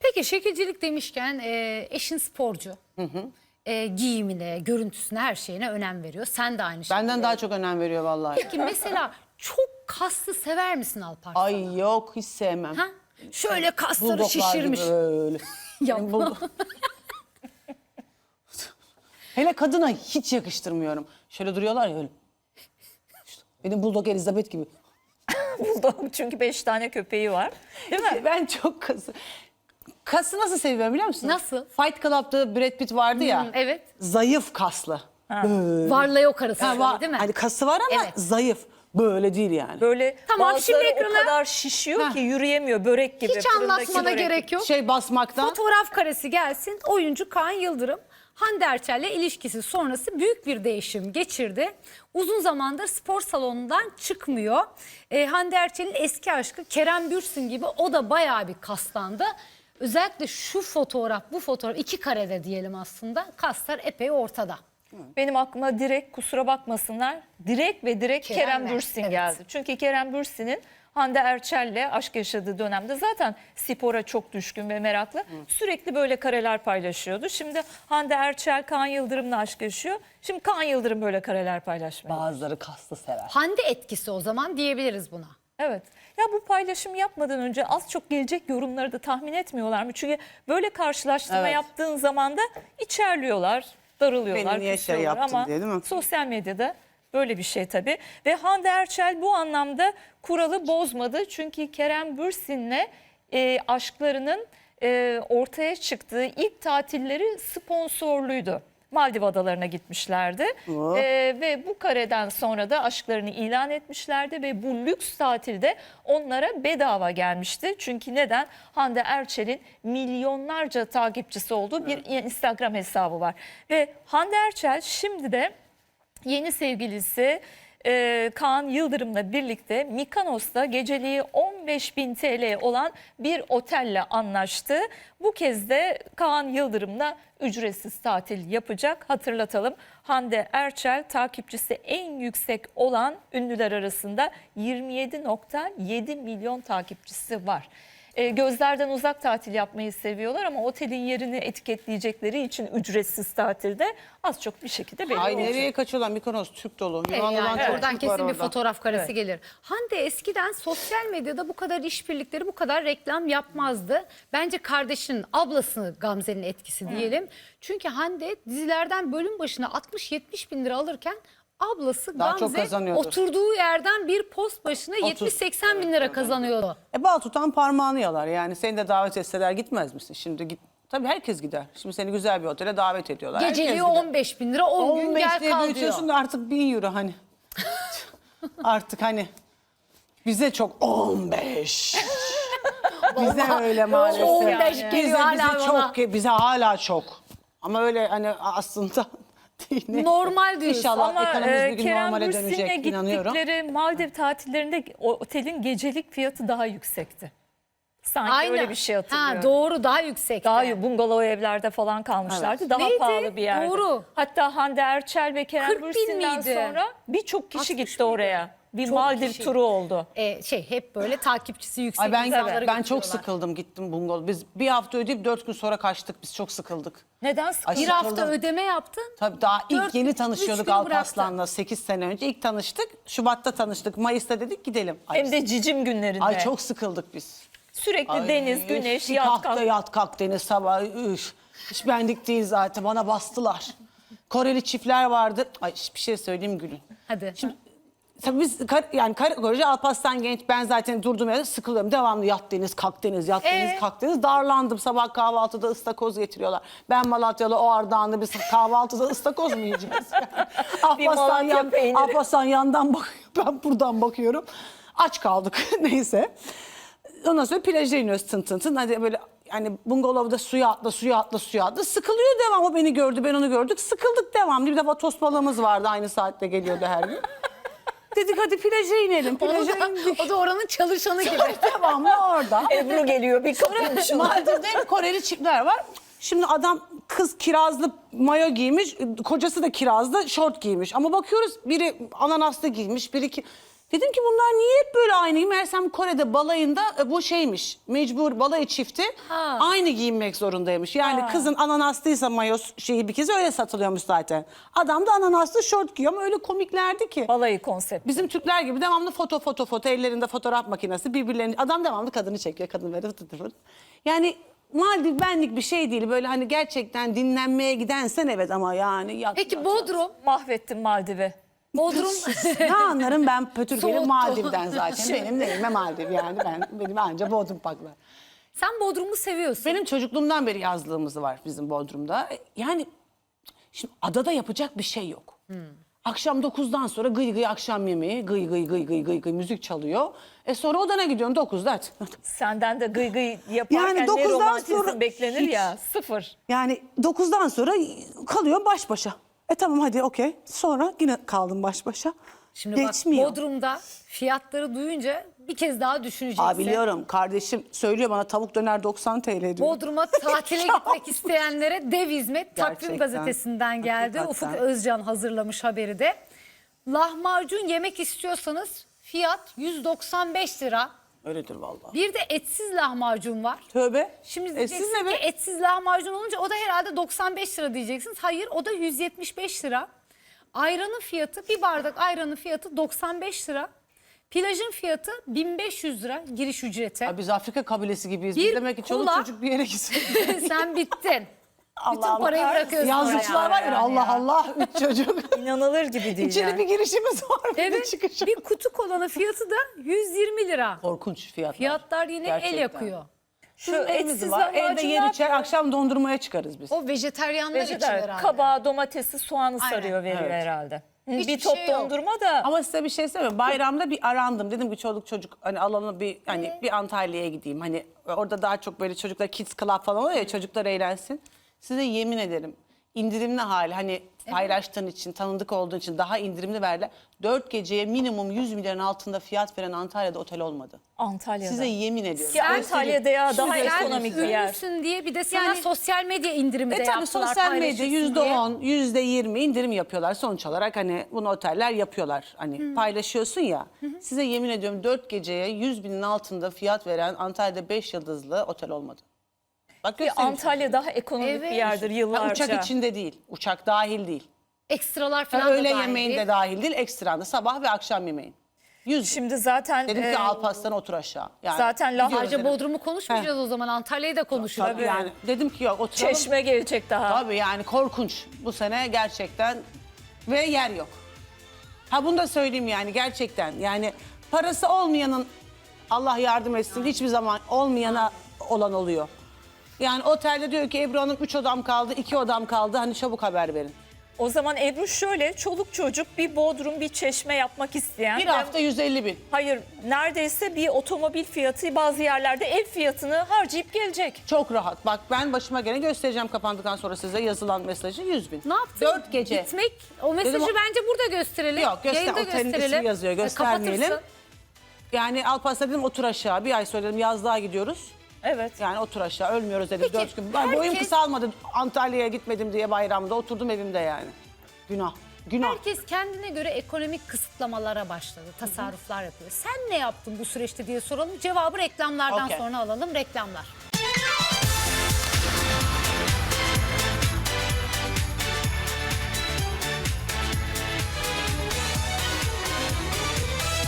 Peki şekilcilik demişken e, eşin sporcu. E, giyimine, görüntüsüne, her şeyine önem veriyor. Sen de aynı şekilde. Benden daha çok önem veriyor vallahi. Peki mesela çok kaslı sever misin Alparslan? Ay yok hiç sevmem. Ha? Şöyle kasları Bulldoglar şişirmiş. gibi böyle. Yapma. Bulldog- Hele kadına hiç yakıştırmıyorum. Şöyle duruyorlar ya öyle. İşte benim bulldog Elizabeth gibi. Bulldog çünkü beş tane köpeği var. Değil mi? Ben çok kası. Kası nasıl seviyorum biliyor musun? Nasıl? Fight Club'da Brad Pitt vardı ya. Hmm, evet. Zayıf kaslı. Varla yok arası Ha, var, değil mi? Hani kası var ama Evet. zayıf. Böyle değil yani. Böyle Tamam, şimdi ekrana- o kadar şişiyor Ha. ki yürüyemiyor börek gibi. Hiç anlatmana gerek yok. Şey basmaktan. Fotoğraf karesi gelsin. Oyuncu Kaan Yıldırım Hande Erçel'le ilişkisi sonrası büyük bir değişim geçirdi. Uzun zamandır spor salonundan çıkmıyor. Ee, Hande Erçel'in eski aşkı Kerem Bürsin gibi o da bayağı bir kaslandı. Özellikle şu fotoğraf, bu fotoğraf iki karede diyelim aslında. Kaslar epey ortada. Benim aklıma direkt kusura bakmasınlar. Direkt ve direkt Kerem Kerem? Bürsin Evet. geldi. Çünkü Kerem Bürsin'in Hande Erçel'le aşk yaşadığı dönemde zaten spora çok düşkün ve meraklı. Sürekli böyle kareler paylaşıyordu. Şimdi Hande Erçel Kaan Yıldırım'la aşk yaşıyor. Şimdi Kaan Yıldırım böyle kareler paylaşmaya. Bazıları kaslı sever. Hande etkisi o zaman diyebiliriz buna. Evet. Ya bu paylaşım yapmadan önce az çok gelecek yorumları da tahmin etmiyorlar mı? Çünkü böyle karşılaştırma Evet. yaptığın zaman da içerliyorlar, darılıyorlar, Beni niye şey küsüyorlar yaptın ama diye, değil mi? sosyal medyada böyle bir şey tabii. Ve Hande Erçel bu anlamda kuralı bozmadı. Çünkü Kerem Bürsin'le e, aşklarının e, ortaya çıktığı ilk tatilleri sponsorluydu. Maldiv adalarına gitmişlerdi. Oh. Ve bu kareden sonra da aşklarını ilan etmişlerdi ve bu lüks tatilde onlara bedava gelmişti. Çünkü neden? Hande Erçel'in milyonlarca takipçisi olduğu bir Instagram hesabı var. Ve Hande Erçel şimdi de yeni sevgilisi e, Kaan Yıldırım'la birlikte Mikonos'ta geceliği 15 bin TL olan bir otelle anlaştı. Bu kez de Kaan Yıldırım'la ücretsiz tatil yapacak. Hatırlatalım Hande Erçel takipçisi en yüksek olan ünlüler arasında 27.7 milyon takipçisi var. E, gözlerden uzak tatil yapmayı seviyorlar ama otelin yerini etiketleyecekleri için ücretsiz tatilde az çok bir şekilde belli Ay olacak. nereye kaçıyorlar? Mikonos Türk dolu. E yani çok oradan Türk kesin bir orada. fotoğraf karesi Evet. gelir. Hande eskiden sosyal medyada bu kadar işbirlikleri, bu kadar reklam yapmazdı. Bence kardeşinin, ablası Gamze'nin etkisi diyelim. Çünkü Hande dizilerden bölüm başına 60-70 bin lira alırken ablası Daha çok Gamze kazanıyordu. oturduğu yerden bir post başına 70-80 bin lira kazanıyordu. E bal tutan parmağını yalar yani. Seni de davet etseler gitmez misin? Şimdi git. Tabii herkes gider. Şimdi seni güzel bir otele davet ediyorlar. Herkes Geceliği gider. 15 bin lira 10 gün 15 gel diye kal diyor. büyütüyorsun da artık 1000 euro hani. artık hani bize çok 15. bize öyle maalesef. 15 bize, geliyor hala bize bana. çok bize hala çok. Ama öyle hani aslında Normal diyorsun. İnşallah Ama ekonomimiz e, bir gün Kerem normale Bürsin'le dönecek inanıyorum. gittikleri Maldiv tatillerinde otelin gecelik fiyatı daha yüksekti. Sanki öyle bir şey hatırlıyorum. Ha, doğru daha yüksek. Daha bungalov evlerde falan kalmışlardı. Evet. Daha Neydi? pahalı bir yerde. Doğru. Hatta Hande Erçel ve Kerem 40 bin Bürsin'den miydi? sonra birçok kişi 60 gitti oraya. Bir Çok Maldiv kişi. turu oldu. e, şey hep böyle takipçisi yüksek Ay ben insanları ben çok götürüyorlar. sıkıldım gittim bungalov. Biz bir hafta ödeyip dört gün sonra kaçtık. Biz çok sıkıldık. Neden sıkıldın? Bir hafta sıkıldım. ödeme yaptın. Tabii daha ilk Dört- yeni üç tanışıyorduk günü Alparslan'la 8 sene önce. İlk tanıştık. Şubat'ta tanıştık. Mayıs'ta dedik gidelim. Ay, Hem de cicim günlerinde. ay çok sıkıldık biz. Sürekli Ay, deniz, güneş, yat kalk da yat kalk deniz sabah. Üf. Hiç benlik değil zaten. Bana bastılar. Koreli çiftler vardı. Ay bir şey söyleyeyim Gülün. Hadi. Şimdi Tabii biz kar, yani koca Alparslan genç ben zaten durdum yerde sıkılıyorum. Devamlı yat deniz, kalk deniz, yat Ee? deniz, kalk deniz. Darlandım sabah kahvaltıda ıstakoz getiriyorlar. Ben Malatyalı o Ardahanlı biz kahvaltıda ıstakoz mu yiyeceğiz? Alparslan, Malatya yan. Alparslan yandan bakıyor, ben buradan bakıyorum. Aç kaldık neyse. Ondan sonra plaja iniyoruz tın tın tın. Hadi böyle hani bungalovda suya atla, suya atla, suya atla. Sıkılıyor devam. O beni gördü, ben onu gördük. Sıkıldık devam. Bir defa tost balığımız vardı aynı saatte geliyordu her gün. Dedik hadi plaja inelim. Plaja indik. o da oranın çalışanı gibi. Devamlı orada. Ebru geliyor bir kapıymış. Maldiv'de Koreli çiftler var. Şimdi adam kız kirazlı mayo giymiş, kocası da kirazlı şort giymiş. Ama bakıyoruz biri ananaslı giymiş, biri ki... Dedim ki bunlar niye hep böyle aynı? Meğersem Kore'de balayında e, bu şeymiş. Mecbur balayı çifti Ha. aynı giyinmek zorundaymış. Yani kızın ananaslıysa mayos şeyi bir kez öyle satılıyormuş zaten. Adam da ananaslı şort giyiyor ama öyle komiklerdi ki. Balayı konsept. Bizim Türkler gibi devamlı foto foto foto ellerinde fotoğraf makinesi birbirlerini adam devamlı kadını çekiyor kadın böyle fıtı fıtı. Yani Maldiv benlik bir şey değil böyle hani gerçekten dinlenmeye gidensen evet ama yani yat, Peki Bodrum, Mahvettin Maldiv'i. Bodrum ne anlarım ben pötürgeli Soğuttu. Maldiv'den zaten benim neyime Maldiv yani ben benim anca Bodrum paklar. sen Bodrum'u seviyorsun. Benim çocukluğumdan beri yazlığımız var bizim Bodrum'da. Yani şimdi adada yapacak bir şey yok. Akşam 9'dan sonra gıy gıy akşam yemeği, gıy gıy gıy gıy gıy gıy müzik çalıyor. E sonra odana gidiyorsun 9'da. hadi. Senden de gıy gıy yaparken Yani ne dokuzdan romantizm sonra beklenir hiç- ya sıfır. Yani 9'dan sonra kalıyor baş başa. E tamam hadi okey. Sonra yine kaldım baş başa. Şimdi Geçmiyor. bak Bodrum'da fiyatları duyunca bir kez daha düşüneceksin. Aa, biliyorum kardeşim söylüyor bana tavuk döner 90 TL diyor. Bodrum'a tatile gitmek isteyenlere dev hizmet Takvim Gerçekten. Gazetesi'nden geldi. Hakikaten. Ufuk Özcan hazırlamış haberi de. Lahmacun yemek istiyorsanız fiyat 195 lira. Öyledir vallahi. Bir de etsiz lahmacun var. Tövbe. Şimdi E, diyeceksin siz ne be? etsiz lahmacun olunca o da herhalde 95 lira diyeceksiniz. Hayır o da 175 lira. Ayranın fiyatı bir bardak ayranın fiyatı 95 lira. Plajın fiyatı 1500 lira giriş ücreti. Aa, biz Afrika kabilesi gibiyiz. Bir Biz demek ki çoluk kola- çocuk bir yere gitsin. Sen bittin. Bütün Allah parayı Allah. bırakıyorsun Yazlıkçılar oraya. var ya Yani Allah ya. Allah üç çocuk. İnanılır gibi değil İçeri yani. bir girişimiz var. bir de Evet çıkışı. bir kutu kolanın fiyatı da 120 lira. Korkunç fiyatlar. Fiyatlar yine el Gerçekten. yakıyor. Şu Bizim evimiz etsiz var. Evde lahmacun yer içer akşam dondurmaya çıkarız biz. O vejeteryanlar için Vejetar, herhalde. kabağı, domatesi, soğanı Aynen. sarıyor veriyor Evet. herhalde. Hı, Hiçbir bir top şey yok. dondurma da Ama size bir şey söyleyeyim. Bayramda bir arandım. Dedim ki çoluk çocuk hani alanı bir hani bir Antalya'ya gideyim. Hani orada daha çok böyle çocuklar kids club falan oluyor ya çocuklar eğlensin. Size yemin ederim indirimli hali hani paylaştığın için tanıdık olduğun için daha indirimli verdiler. Dört geceye minimum 100 milyarın altında fiyat veren Antalya'da otel olmadı. Antalya'da. Size yemin ediyorum. Ki Antalya'da ya daha sen ekonomik bir yer. Ünlüsün diye bir de sana Yani- sosyal medya indirimi de E tabii yaptılar. sosyal medya paylaşırsın yüzde diye. on, yüzde yirmi indirim yapıyorlar. Sonuç olarak hani bunu oteller yapıyorlar. Hani paylaşıyorsun ya. Size yemin ediyorum dört geceye 100 binin altında fiyat veren Antalya'da beş yıldızlı otel olmadı. Bak Ki göstereyim Antalya daha ekonomik Evet. bir yerdir sana. yıllarca. Ha, uçak içinde değil. Uçak dahil değil. Ekstralar Ha, falan da öğle dahil yemeğinde değil. dahil değil. Ekstranda sabah ve akşam yemeğin. Yüz. Şimdi zaten Dedim e, ki Alparslan otur aşağı. Yani, zaten gidiyoruz dedim. Bodrum'u konuşmayacağız o zaman Antalya'yı da konuşalım. Tabii yani. Dedim ki yok oturalım. çeşme gelecek daha. Tabii yani korkunç. Bu sene gerçekten ve yer yok. Ha bunu da söyleyeyim yani gerçekten. Yani parası olmayanın Allah yardım etsin hiçbir zaman olmayana olan oluyor. Yani otelde diyor ki Ebru Hanım 3 odam kaldı, 2 odam kaldı. Hani çabuk haber verin. O zaman Ebru şöyle çoluk çocuk bir bodrum bir çeşme yapmak isteyen. Bir hafta 150 bin. Hayır neredeyse bir otomobil fiyatı bazı yerlerde ev fiyatını harcayıp gelecek. Çok rahat. Bak ben başıma gene göstereceğim kapandıktan sonra size yazılan mesajı 100 bin. Ne yaptın? 4 gece. Gitmek. O mesajı Dedim o- bence burada gösterelim. Yok, göster- Yayında otelin ismi gösterelim. yazıyor, E, göstermeyelim. kapatırsın. Yani Alparslan dedim otur aşağı. Bir ay sonra dedim yazlığa gidiyoruz. Evet. Yani otur aşağı ölmüyoruz dedim. Peki, Dört gün. Ben boyum herkes- kısalmadı Antalya'ya gitmedim diye bayramda oturdum evimde yani. Günah. Günah. Herkes kendine göre ekonomik kısıtlamalara başladı. Tasarruflar yapıyor. Sen ne yaptın bu süreçte diye soralım. Cevabı reklamlardan Okey. sonra alalım. Reklamlar.